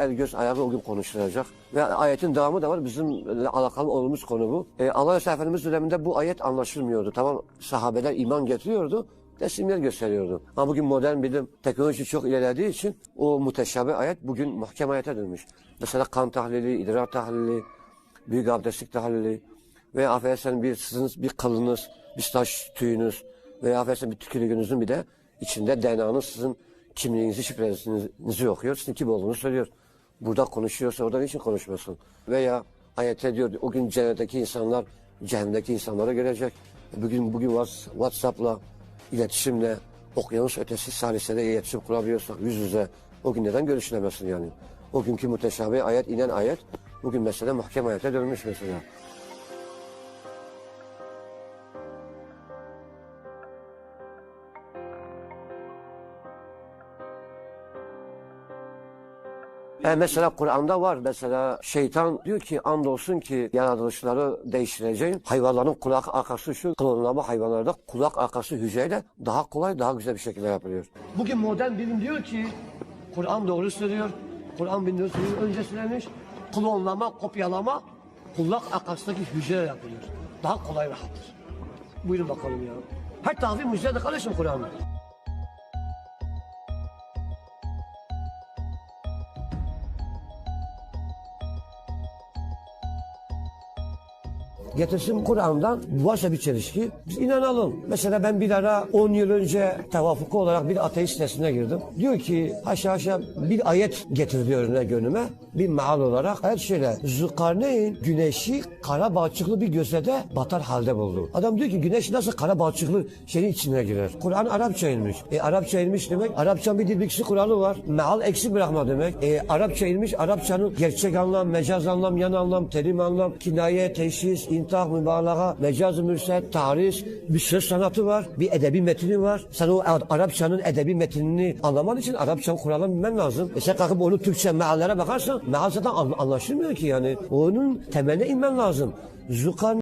El göz ayağı o gün konuşulacak. Ve ayetin devamı da var. Bizimle alakalı olduğumuz konu bu. E, Allah Resulü Efendimiz döneminde bu ayet anlaşılmıyordu. Tamam sahabeler iman getiriyordu. Resimler gösteriyordu. Ama bugün modern bilim teknoloji çok ilerlediği için o muteşabih ayet bugün muhkem ayete dönmüş. Mesela kan tahlili, idrar tahlili, büyük abdestlik tahlili veya affedersen bir sizin bir kılınız, bir saç tüyünüz veya affedersen bir tükürüğünüzün bir de içinde DNA'nız sizin kimliğinizi, şifrenizi okuyor. Sizin kim olduğunu söylüyor. Burada konuşuyorsa orada niçin konuşmasın? Veya ayette diyor o gün cennetteki insanlar cehennemdeki insanlara gelecek. Bugün bugün Whats- WhatsApp'la iletişimle okyanus ötesi salisede iletişim kurabiliyorsak yüz yüze o gün neden görüşülemezsin yani? O günkü muteşabih ayet inen ayet bugün mesela mahkeme ayete dönmüş mesela. E mesela Kur'an'da var mesela şeytan diyor ki andolsun ki yaratılışları değiştireceğim. Hayvanların kulak arkası şu klonlama hayvanlarda kulak arkası hücreyle daha kolay daha güzel bir şekilde yapılıyor. Bugün modern bilim diyor ki Kur'an doğru söylüyor. Kur'an 1400 yıl önce söylemiş. Klonlama, kopyalama kulak arkasındaki hücre yapılıyor. Daha kolay rahattır. Buyurun bakalım ya. Her tahvil mucize kardeşim Kur'an'da. Getirsin Kur'an'dan varsa bir çelişki biz inanalım. Mesela ben bir ara 10 yıl önce tevafuklu olarak bir ateist sitesine girdim. Diyor ki haşa haşa bir ayet getir diyor ne gönlüme. Bir maal olarak ayet şöyle. Zülkarneyn güneşi kara balçıklı bir gözede batar halde buldu. Adam diyor ki güneş nasıl kara balçıklı şeyin içine girer. Kur'an Arapça inmiş. E Arapça inmiş demek Arapçanın bir dil bilgisi Kur'an'ı var. Meal eksik bırakma demek. E Arapça inmiş Arapçanın gerçek anlam, mecaz anlam, yan anlam, terim anlam, kinaye, teşhis, intah, mübalağa, mecaz-ı tarih, bir söz sanatı var, bir edebi metni var. Sen o Ar- Arapçanın edebi metnini anlaman için Arapçanın Kur'an'ı bilmen lazım. E sen kalkıp onu Türkçe meallere bakarsan meal zaten an- anlaşılmıyor ki yani. Onun temeline inmen lazım. Zukan